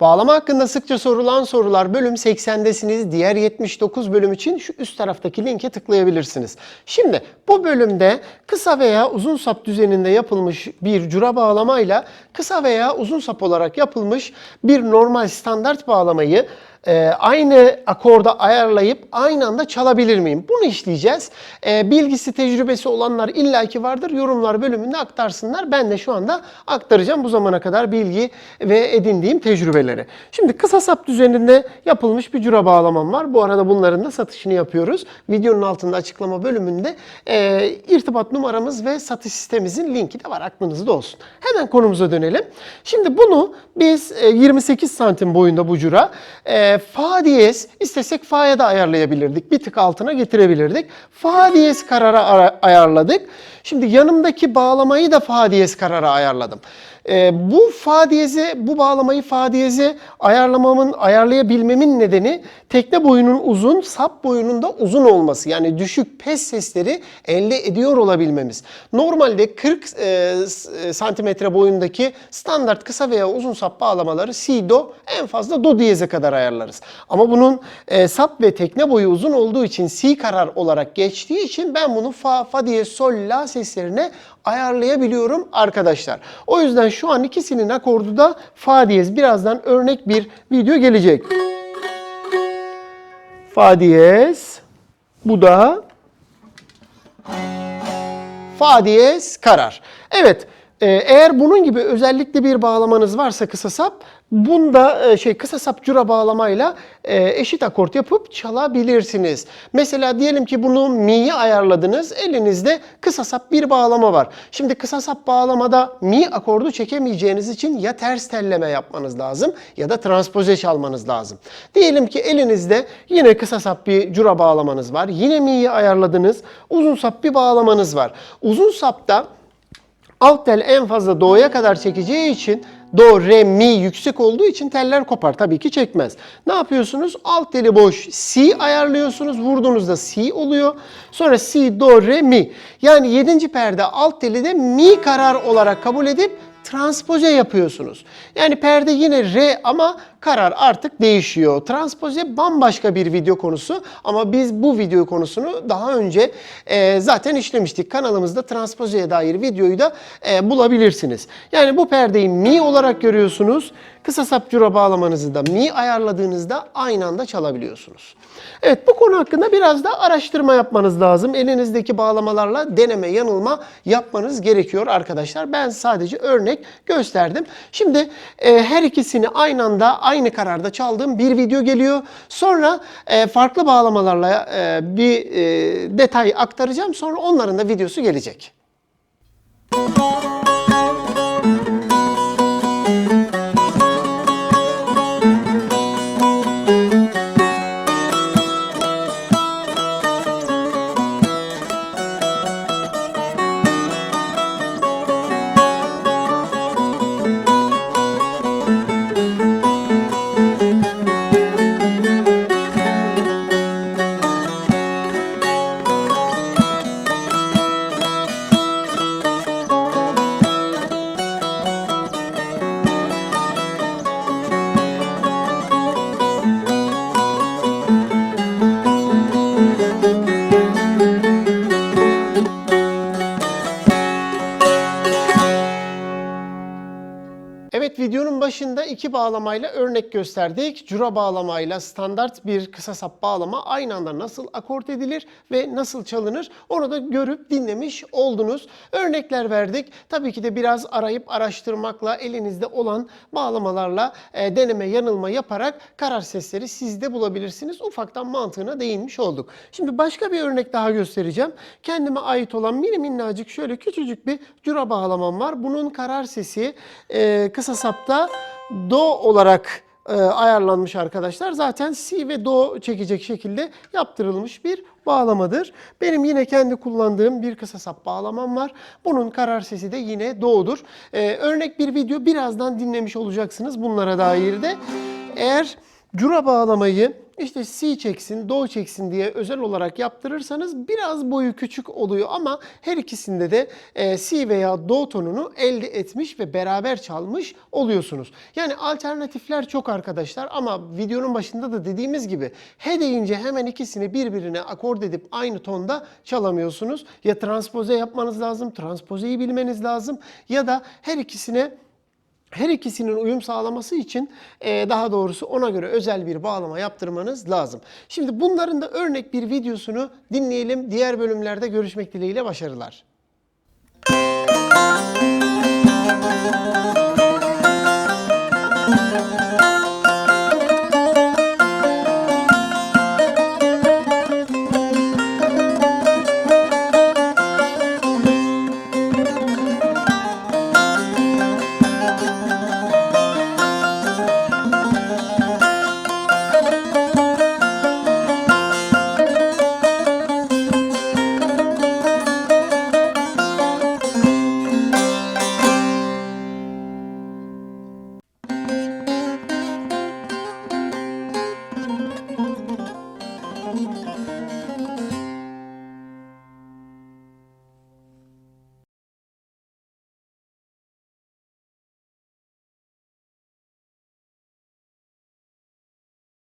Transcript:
Bağlama hakkında sıkça sorulan sorular bölüm 80'desiniz. Diğer 79 bölüm için şu üst taraftaki linke tıklayabilirsiniz. Şimdi bu bölümde kısa veya uzun sap düzeninde yapılmış bir cura bağlamayla kısa veya uzun sap olarak yapılmış bir normal standart bağlamayı e, aynı akorda ayarlayıp aynı anda çalabilir miyim? Bunu işleyeceğiz. E, bilgisi, tecrübesi olanlar illaki vardır. Yorumlar bölümünde aktarsınlar. Ben de şu anda aktaracağım bu zamana kadar bilgi ve edindiğim tecrübeleri. Şimdi kısa sap düzeninde yapılmış bir cura bağlamam var. Bu arada bunların da satışını yapıyoruz. Videonun altında açıklama bölümünde e, irtibat numaramız ve satış sitemizin linki de var. Aklınızda olsun. Hemen konumuza dönelim. Şimdi bunu biz e, 28 santim boyunda bu cura e, fa diyez istesek fa'ya da ayarlayabilirdik. Bir tık altına getirebilirdik. Fa diyez karara ara- ayarladık. Şimdi yanımdaki bağlamayı da fa diyez karara ayarladım. E, bu fa diyeze, bu bağlamayı fa diyeze ayarlamamın, ayarlayabilmemin nedeni tekne boyunun uzun, sap boyunun da uzun olması. Yani düşük pes sesleri elde ediyor olabilmemiz. Normalde 40 e, e, santimetre boyundaki standart kısa veya uzun sap bağlamaları si, do, en fazla do diyeze kadar ayarlarız. Ama bunun e, sap ve tekne boyu uzun olduğu için si karar olarak geçtiği için ben bunu fa, fa diyez, sol, la seslerine ayarlayabiliyorum arkadaşlar. O yüzden şu an ikisinin akordu da fa diyez. Birazdan örnek bir video gelecek. Fa diyez. Bu da fa diyez karar. Evet. e, Eğer bunun gibi özellikle bir bağlamanız varsa kısa sap, bunda e, şey kısa sap cura bağlamayla e, eşit akort yapıp çalabilirsiniz. Mesela diyelim ki bunu mi'yi ayarladınız. Elinizde kısa sap bir bağlama var. Şimdi kısa sap bağlamada mi akordu çekemeyeceğiniz için ya ters telleme yapmanız lazım ya da transpoze çalmanız lazım. Diyelim ki elinizde yine kısa sap bir cura bağlamanız var. Yine mi'yi ayarladınız. Uzun sap bir bağlamanız var. Uzun sapta Alt tel en fazla do'ya kadar çekeceği için do, re, mi yüksek olduğu için teller kopar. Tabii ki çekmez. Ne yapıyorsunuz? Alt teli boş si ayarlıyorsunuz. Vurduğunuzda si oluyor. Sonra si, do, re, mi. Yani 7. perde alt teli de mi karar olarak kabul edip transpoze yapıyorsunuz. Yani perde yine re ama karar artık değişiyor. Transpoze bambaşka bir video konusu ama biz bu video konusunu daha önce e, zaten işlemiştik. Kanalımızda transpozeye dair videoyu da e, bulabilirsiniz. Yani bu perdeyi mi olarak görüyorsunuz. Kısa sap cura bağlamanızı da mi ayarladığınızda aynı anda çalabiliyorsunuz. Evet bu konu hakkında biraz da araştırma yapmanız lazım. Elinizdeki bağlamalarla deneme yanılma yapmanız gerekiyor arkadaşlar. Ben sadece örnek gösterdim. Şimdi e, her ikisini aynı anda aynı kararda çaldığım bir video geliyor. Sonra e, farklı bağlamalarla e, bir e, detay aktaracağım. Sonra onların da videosu gelecek. Evet başında iki bağlamayla örnek gösterdik. Cura bağlamayla standart bir kısa sap bağlama aynı anda nasıl akort edilir ve nasıl çalınır onu da görüp dinlemiş oldunuz. Örnekler verdik. Tabii ki de biraz arayıp araştırmakla elinizde olan bağlamalarla e, deneme yanılma yaparak karar sesleri sizde bulabilirsiniz. Ufaktan mantığına değinmiş olduk. Şimdi başka bir örnek daha göstereceğim. Kendime ait olan mini minnacık şöyle küçücük bir cura bağlamam var. Bunun karar sesi e, kısa sapta do olarak e, ayarlanmış arkadaşlar. Zaten si ve do çekecek şekilde yaptırılmış bir bağlamadır. Benim yine kendi kullandığım bir kısa sap bağlamam var. Bunun karar sesi de yine do'dur. E, örnek bir video birazdan dinlemiş olacaksınız bunlara dair de. Eğer cura bağlamayı işte si çeksin, do çeksin diye özel olarak yaptırırsanız biraz boyu küçük oluyor ama her ikisinde de e, si veya do tonunu elde etmiş ve beraber çalmış oluyorsunuz. Yani alternatifler çok arkadaşlar ama videonun başında da dediğimiz gibi he deyince hemen ikisini birbirine akord edip aynı tonda çalamıyorsunuz. Ya transpoze yapmanız lazım, transpozeyi bilmeniz lazım ya da her ikisine her ikisinin uyum sağlaması için e, daha doğrusu ona göre özel bir bağlama yaptırmanız lazım. Şimdi bunların da örnek bir videosunu dinleyelim. Diğer bölümlerde görüşmek dileğiyle başarılar.